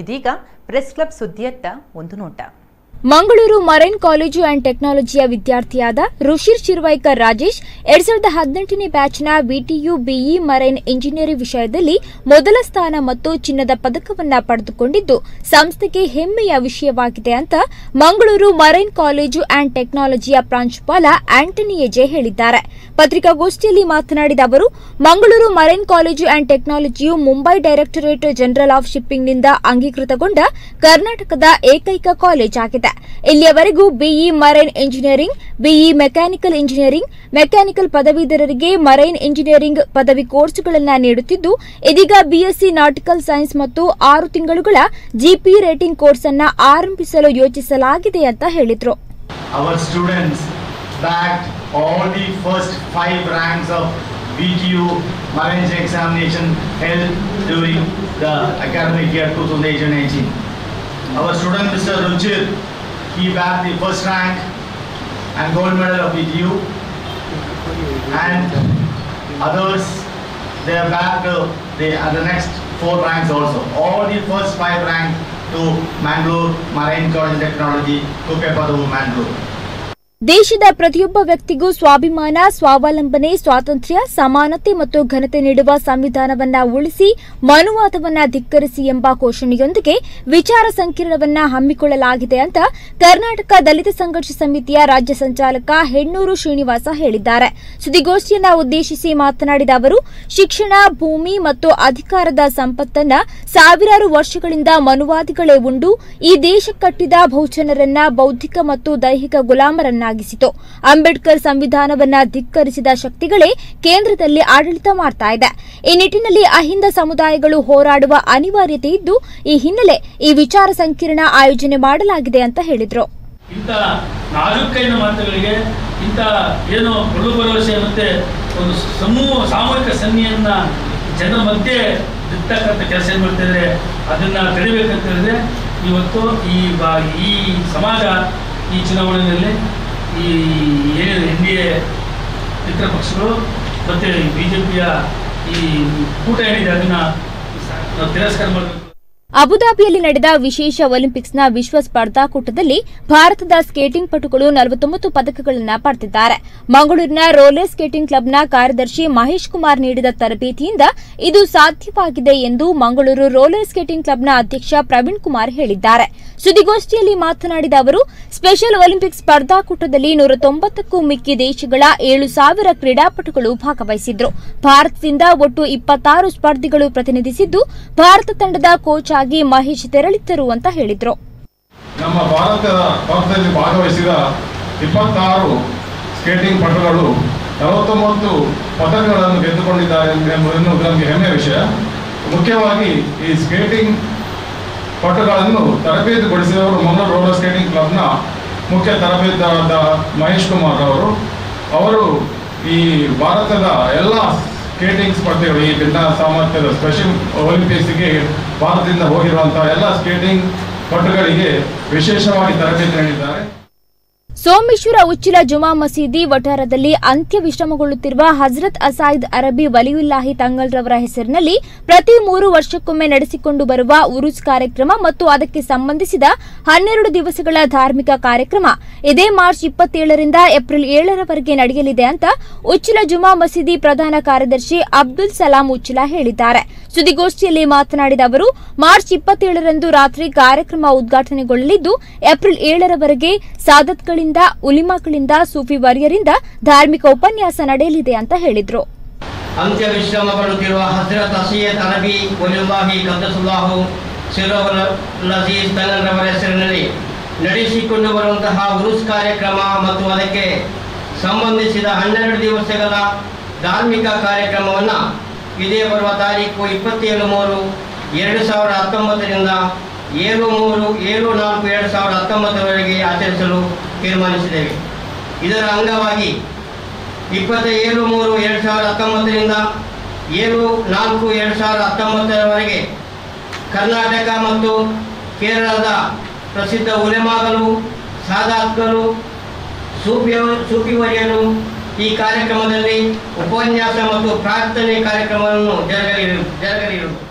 ಇದೀಗ press club ಸುದ್ದಿಯತ್ತ ಒಂದು ನೋಟ. ಮಂಗಳೂರು ಮರೈನ್ ಕಾಲೇಜು ಅಂಡ್ ಟೆಕ್ನಾಲಜಿಯ ವಿದ್ಯಾರ್ಥಿಯಾದ ಋಷಿರ್ ಶಿರ್ವೈಕರ್ ರಾಜೇಶ್, ಎರಡ್ ಸಾವಿರದ ಹದಿನೆಂಟನೇ ಬ್ಯಾಚ್ನ ವಿಟಿಯು ಬಿಇ ಮರೈನ್ ಇಂಜಿನಿಯರಿಂಗ್ ವಿಷಯದಲ್ಲಿ ಮೊದಲ ಸ್ಥಾನ ಮತ್ತು ಚಿನ್ನದ ಪದಕವನ್ನು ಪಡೆದುಕೊಂಡಿದ್ದು, ಸಂಸ್ಥೆಗೆ ಹೆಮ್ಮೆಯ ವಿಷಯವಾಗಿದೆ ಅಂತ ಮಂಗಳೂರು ಮರೈನ್ ಕಾಲೇಜು ಅಂಡ್ ಟೆಕ್ನಾಲಜಿಯ ಪ್ರಾಂಶುಪಾಲ ಆಂಟನಿ ಎಜೆ ಹೇಳಿದ್ದಾರೆ. ಪತ್ರಿಕಾಗೋಷ್ಠಿಯಲ್ಲಿ ಮಾತನಾಡಿದ ಅವರು, ಮಂಗಳೂರು ಮರೈನ್ ಕಾಲೇಜು ಅಂಡ್ ಟೆಕ್ನಾಲಜಿಯು ಮುಂಬೈ ಡೈರೆಕ್ಟರೇಟ್ ಜನರಲ್ ಆಫ್ ಶಿಪ್ಪಿಂಗ್ನಿಂದ ಅಂಗೀಕೃತಗೊಂಡ ಕರ್ನಾಟಕದ ಏಕೈಕ ಕಾಲೇಜ್ ಆಗಿದೆ ಇಲ್ಲಿಯವರೆಗೂ BE marine engineering BE mechanical engineering mechanical ಪದವೀಧರರಿಗೆ marine engineering ಪದವಿ ಕೋರ್ಸ್ಗಳನ್ನು ನೀಡುತ್ತಿದ್ದು ಇದೀಗ ಬಿಎಸ್ಸಿ ನಾಟಿಕಲ್ ಸೈನ್ಸ್ ಮತ್ತು ಆರು ತಿಂಗಳುಗಳ ಜಿಪಿ ರೇಟಿಂಗ್ ಕೋರ್ಸ್ ಅನ್ನು ಆರಂಭಿಸಲು ಯೋಚಿಸಲಾಗಿದೆ ಅಂತ ಹೇಳಿದ್ರು our students bagged all the first five ranks of VTU Marine examination held during the academic year 2018. Our student Mr. Ruchir, he bagged the first rank and gold medal of VTU and others they have bagged the, uh, the next four ranks also. All the first five ranks to Mangalore Marine College Technology, Kukepadu, Mangalore. ದೇಶದ ಪ್ರತಿಯೊಬ್ಬ ವ್ಯಕ್ತಿಗೂ ಸ್ವಾಭಿಮಾನ, ಸ್ವಾವಲಂಬನೆ, ಸ್ವಾತಂತ್ರ್ಯ, ಸಮಾನತೆ ಮತ್ತು ಘನತೆ ನೀಡುವ ಸಂವಿಧಾನವನ್ನ ಉಳಿಸಿ, ಮನುವಾದವನ್ನ ಧಿಕ್ಕರಿಸಿ ಎಂಬ ಘೋಷಣೆಯೊಂದಿಗೆ ವಿಚಾರ ಸಂಕಿರಣವನ್ನ ಹಮ್ಮಿಕೊಳ್ಳಲಾಗಿದೆ ಅಂತ ಕರ್ನಾಟಕ ದಲಿತ ಸಂಘರ್ಷ ಸಮಿತಿಯ ರಾಜ್ಯ ಸಂಚಾಲಕ ಹೆಣ್ಣೂರು ಶ್ರೀನಿವಾಸ ಹೇಳಿದ್ದಾರೆ. ಸುದ್ದಿಗೋಷ್ಠಿಯನ್ನ ಉದ್ದೇಶಿಸಿ ಮಾತನಾಡಿದ ಅವರು, ಶಿಕ್ಷಣ, ಭೂಮಿ ಮತ್ತು ಅಧಿಕಾರದ ಸಂಪತ್ತನ್ನ ಸಾವಿರಾರು ವರ್ಷಗಳಿಂದ ಮನುವಾದಿಗಳೇ ಉಂಡು, ಈ ದೇಶ ಕಟ್ಟಿದ ಬಹುಜನರನ್ನ ಬೌದ್ಧಿಕ ಮತ್ತು ದೈಹಿಕ ಗುಲಾಮರನ್ನಾಗಿಸಿತು ಅಂಬೇಡ್ಕರ್ ಸಂವಿಧಾನವನ್ನ ಧಿಕ್ಕರಿಸಿದ ಶಕ್ತಿಗಳೇ ಕೇಂದ್ರದಲ್ಲಿ ಆಡಳಿತ ಮಾಡ್ತಾ ಇದೆ. ಈ ನಿಟ್ಟಿನಲ್ಲಿ ಅಹಿಂದ ಸಮುದಾಯಗಳು ಹೋರಾಡುವ ಅನಿವಾರ್ಯತೆ ಇದ್ದು, ಈ ಹಿನ್ನೆಲೆ ಈ ವಿಚಾರ ಸಂಕಿರಣ ಆಯೋಜನೆ ಮಾಡಲಾಗಿದೆ ಅಂತ ಹೇಳಿದ್ರು. ಇಂತಹ ನಾಜೂಕೈನ ಮಾತುಗಳಿಗೆ ಇಂತಹ ಏನು ಕೊಡು ಭರವಸೆ ಮತ್ತೆ ಒಂದು ಸಮೂಹ, ಸಾಮೂಹಿಕ ಸನ್ನಿಯನ್ನ ಜನರ ಮಧ್ಯೆ ಬಿತ್ತಕ್ಕಂಥ ಕೆಲಸ ಏನು ಮಾಡ್ತಿದ್ರೆ ಅದನ್ನ ತಡಿಬೇಕಂತ ಹೇಳಿದ್ರೆ ಇವತ್ತು ಈ ಈ ಸಮಾಜ ಈ ಚುನಾವಣೆಯಲ್ಲಿ ಈ ಏನಿದೆ ಎನ್ ಡಿ ಎ ಮಿತ್ರ ಪಕ್ಷಗಳು ಮತ್ತು ಬಿ ಜೆ ಪಿಯ ಈ ಕೂಟ ಏನಿದೆ ತಿರಸ್ಕಾರ ಮಾಡಬೇಕು. ಅಬುದಾಬಿಯಲ್ಲಿ ನಡೆದ ವಿಶೇಷ ಒಲಿಂಪಿಕ್ಸ್ನ ವಿಶ್ವ ಸ್ಪರ್ಧಾಕೂಟದಲ್ಲಿ ಭಾರತದ ಸ್ಕೇಟಿಂಗ್ ಪಟುಗಳು ನಲವತ್ತೊಂಬತ್ತು ಪದಕಗಳನ್ನು ಪಡೆದಿದ್ದಾರೆ. ಮಂಗಳೂರಿನ ರೋಲರ್ ಸ್ಕೇಟಿಂಗ್ ಕ್ಲಬ್ನ ಕಾರ್ಯದರ್ಶಿ ಮಹೇಶ್ ಕುಮಾರ್ ನೀಡಿದ ತರಬೇತಿಯಿಂದ ಇದು ಸಾಧ್ಯವಾಗಿದೆ ಎಂದು ಮಂಗಳೂರು ರೋಲರ್ ಸ್ಕೇಟಿಂಗ್ ಕ್ಲಬ್ನ ಅಧ್ಯಕ್ಷ ಪ್ರವೀಣ್ ಕುಮಾರ್ ಹೇಳಿದ್ದಾರೆ. ಸುದ್ದಿಗೋಷ್ಠಿಯಲ್ಲಿ ಮಾತನಾಡಿದ ಅವರು, ಸ್ಪೆಷಲ್ ಒಲಿಂಪಿಕ್ಸ್ ಸ್ಪರ್ಧಾಕೂಟದಲ್ಲಿ ನೂರ ತೊಂಬತ್ತಕ್ಕೂ ಮಿಕ್ಕಿ ದೇಶಗಳ ಏಳು ಸಾವಿರ ಕ್ರೀಡಾಪಟುಗಳು ಭಾಗವಹಿಸಿದ್ರು. ಭಾರತದಿಂದ ಒಟ್ಟು ಇಪ್ಪತ್ತಾರು ಸ್ಪರ್ಧಿಗಳು ಪ್ರತಿನಿಧಿಸಿದ್ದು, ಭಾರತ ತಂಡದ ಕೋಚ್ ಆಗಿ ಮಹೇಶ್ ತೆರಳಿದ್ದರು ಅಂತ ಹೇಳಿದ್ರು. ನಮ್ಮ ಭಾರತ ಭಾರತದಲ್ಲಿ ಭಾಗವಹಿಸಿದ ಇಪ್ಪತ್ತಾರು ಸ್ಕೇಟಿಂಗ್ ಪಟುಗಳು ನಲವತ್ತೊಂಬತ್ತು ಪದಕಗಳನ್ನು ಗೆದ್ದುಕೊಂಡಿದ್ದಾರೆ ಎಂಬುದನ್ನು ನಮಗೆ ಹೆಮ್ಮೆಯ ವಿಷಯ. ಮುಖ್ಯವಾಗಿ ಈ ಸ್ಕೇಟಿಂಗ್ ಪಟುಗಳನ್ನು ತರಬೇತಿಗೊಳಿಸಿದವರು ಮೊನ್ನೆ ರೋಲರ್ ಸ್ಕೇಟಿಂಗ್ ಕ್ಲಬ್ನ ಮುಖ್ಯ ತರಬೇತುದಾರರಾದ ಮಹೇಶ್ ಕುಮಾರ್ ಅವರು ಅವರು ಈ ಭಾರತದ ಎಲ್ಲ ಸ್ಕೇಟಿಂಗ್ ಸ್ಪರ್ಧೆಗಳು, ಈ ಭಿನ್ನ ಸಾಮರ್ಥ್ಯದ ಸ್ಪೆಷಲ್ ಒಲಿಂಪಿಕ್ಸ್ಗೆ ಭಾರತದಿಂದ ಹೋಗಿರುವಂತಹ ಎಲ್ಲ ಸ್ಕೇಟಿಂಗ್ ಪಟುಗಳಿಗೆ ವಿಶೇಷವಾಗಿ ತರಬೇತಿ ನೀಡಿದ್ದಾರೆ. ಸೋಮೇಶ್ವರ ಉಚ್ಚಿಲ ಜುಮಾ ಮಸೀದಿ ವಠಾರದಲ್ಲಿ ಅಂತ್ಯ ವಿಶ್ರಮಗೊಳ್ಳುತ್ತಿರುವ ಹಜರತ್ ಅಸಾಯಿದ್ ಅರಬಿ ವಲಿಯುಲ್ಲಾಹಿ ತಂಗಲ್ರವರ ಹೆಸರಿನಲ್ಲಿ ಪ್ರತಿ ಮೂರು ವರ್ಷಕ್ಕೊಮ್ಮೆ ನಡೆಸಿಕೊಂಡು ಬರುವ ಉರುಜ್ ಕಾರ್ಯಕ್ರಮ ಮತ್ತು ಅದಕ್ಕೆ ಸಂಬಂಧಿಸಿದ ಹನ್ನೆರಡು ದಿವಸಗಳ ಧಾರ್ಮಿಕ ಕಾರ್ಯಕ್ರಮ. ಇದೇ ಮಾರ್ಚ್ ಇಪ್ಪತ್ತೇಳರಿಂದ ಏಪ್ರಿಲ್ ಏಳರವರೆಗೆ ನಡೆಯಲಿದೆ ಅಂತ ಉಚ್ಚಿಲ ಜುಮಾ ಮಸೀದಿ ಪ್ರಧಾನ ಕಾರ್ಯದರ್ಶಿ ಅಬ್ದುಲ್ ಸಲಾಂ ಉಚ್ಚಿಲ ಹೇಳಿದ್ದಾರೆ. ಸುದ್ದಿಗೋಷ್ಠಿಯಲ್ಲಿ ಮಾತನಾಡಿದ ಅವರು, ಮಾರ್ಚ್ ಇಪ್ಪತ್ತೇಳರಂದು ರಾತ್ರಿ ಕಾರ್ಯಕ್ರಮ ಉದ್ಘಾಟನೆಗೊಳ್ಳಲಿದ್ದು, ಏಪ್ರಿಲ್ ಏಳರವರೆಗೆ ಮಕ್ಕಳಿಂದ ಸೂಫಿ ವರ್ಯರಿಂದ ಧಾರ್ಮಿಕ ಉಪನ್ಯಾಸ ನಡೆಯಲಿದೆ ಅಂತ ಹೇಳಿದ್ರು. ಅಂತ್ಯ ವಿಶ್ರಮ ಪಡುತ್ತಿರುವ ಹಜರತ್ ಅಸೀಯತ್ ಅರಬಿ ಒಲಿಯುಲ್ಲಾಹಿ ಕದ್ದಸುಲ್ಲಾಹು ಲಜೀಜ್ ತನರವರ ಹೆಸರಿನಲ್ಲಿ ನಡೆಸಿಕೊಂಡು ಬರುವಂತಹ ಉರುಸ್ ಕಾರ್ಯಕ್ರಮ ಮತ್ತು ಅದಕ್ಕೆ ಸಂಬಂಧಿಸಿದ ಹನ್ನೆರಡು ದಿವಸಗಳ ಧಾರ್ಮಿಕ ಕಾರ್ಯಕ್ರಮವನ್ನು ಇದೇ ಬರುವ ತಾರೀಕು ಇಪ್ಪತ್ತೇಳು ಮೂರು ಎರಡು ಸಾವಿರದ ಹತ್ತೊಂಬತ್ತರಿಂದ ಏಳು ಮೂರು ಏಳು ನಾಲ್ಕು ಎರಡು ಸಾವಿರದ ಹತ್ತೊಂಬತ್ತರವರೆಗೆ ಆಚರಿಸಲು ತೀರ್ಮಾನಿಸಿದ್ದೇವೆ. ಇದರ ಅಂಗವಾಗಿ ಇಪ್ಪತ್ತ ಏಳು ಮೂರು ಎರಡು ಸಾವಿರದ ಹತ್ತೊಂಬತ್ತರಿಂದ ಏಳು ನಾಲ್ಕು ಎರಡು ಸಾವಿರದ ಹತ್ತೊಂಬತ್ತರವರೆಗೆ ಕರ್ನಾಟಕ ಮತ್ತು ಕೇರಳದ ಪ್ರಸಿದ್ಧ ಉಲೆಮಾಗಲು ಸಾಧಕರು ಸೂಫಿ ಸೂಫಿವರಿಯರು ಈ ಕಾರ್ಯಕ್ರಮದಲ್ಲಿ ಉಪನ್ಯಾಸ ಮತ್ತು ಪ್ರಾರ್ಥನೆ ಕಾರ್ಯಕ್ರಮವನ್ನು ಜರುಗಲಿರು ಜರುಗಲಿರುವುದು.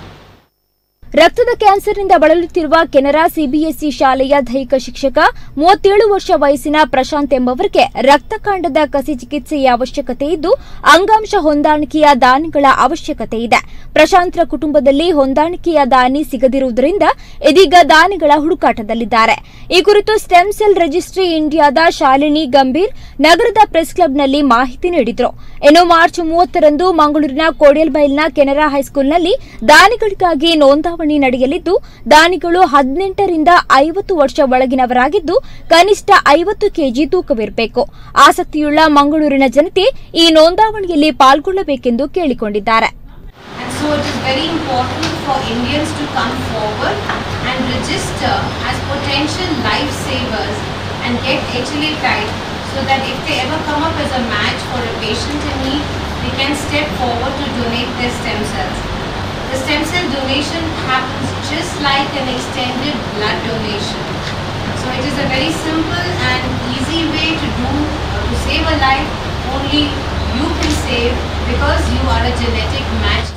ರಕ್ತದ ಕ್ಯಾನ್ಸರ್ನಿಂದ ಬಳಲುತ್ತಿರುವ ಕೆನರಾ ಸಿಬಿಎಸ್ಇ ಶಾಲೆಯ ದೈಹಿಕ ಶಿಕ್ಷಕ, ಮೂವತ್ತೇಳು ವರ್ಷ ವಯಸ್ಸಿನ ಪ್ರಶಾಂತ್ ಎಂಬವರಿಗೆ ರಕ್ತಕಾಂಡದ ಕಸಿ ಚಿಕಿತ್ಸೆಯ ಅವಶ್ಯಕತೆ ಇದ್ದು, ಅಂಗಾಂಶ ಹೊಂದಾಣಿಕೆಯ ದಾನಿಗಳ ಅವಶ್ಯಕತೆ ಇದೆ. ಪ್ರಶಾಂತ್ರ ಕುಟುಂಬದಲ್ಲಿ ಹೊಂದಾಣಿಕೆಯ ದಾನಿ ಸಿಗದಿರುವುದರಿಂದ ಇದೀಗ ದಾನಿಗಳ ಹುಡುಕಾಟದಲ್ಲಿದ್ದಾರೆ. ಈ ಕುರಿತು ಸ್ಟೆಮ್ ಸೆಲ್ ರಿಜಿಸ್ಟ್ರಿ ಇಂಡಿಯಾದ ಶಾಲಿನಿ ಗಂಭೀರ್ ನಗರದ ಪ್ರೆಸ್ ಕ್ಲಬ್ನಲ್ಲಿ ಮಾಹಿತಿ ನೀಡಿದರು. ಇನ್ನು ಮಾರ್ಚ್ ಮೂವತ್ತರಂದು ಮಂಗಳೂರಿನ ಕೋಡಿಯಲ್ಬೈಲ್ನ ಕೆನರಾ ಹೈಸ್ಕೂಲ್ನಲ್ಲಿ ದಾನಿಗಳಿಗಾಗಿ ನೋಂದಾವಣಿ ನಡೆಯಲಿದ್ದು ದಾನಿಗಳು ಹದಿನೆಂಟರಿಂದ ಐವತ್ತು ವರ್ಷ ಒಳಗಿನವರಾಗಿದ್ದು ಕನಿಷ್ಠ ಐವತ್ತು ಕೆಜಿ ತೂಕವಿರಬೇಕು ಆಸಕ್ತಿಯುಳ್ಳ ಮಂಗಳೂರಿನ ಜನತೆ ಈ ನೋಂದಾವಣಿಯಲ್ಲಿ ಪಾಲ್ಗೊಳ್ಳಬೇಕೆಂದು ಕೇಳಿಕೊಂಡಿದ್ದಾರೆ so that if they ever come up as a match for a patient in need, they can step forward to donate their stem cells. The stem cell donation happens just like an extended blood donation. So it is a very simple and easy way to do uh, to save a life. Only you can save because you are a genetic match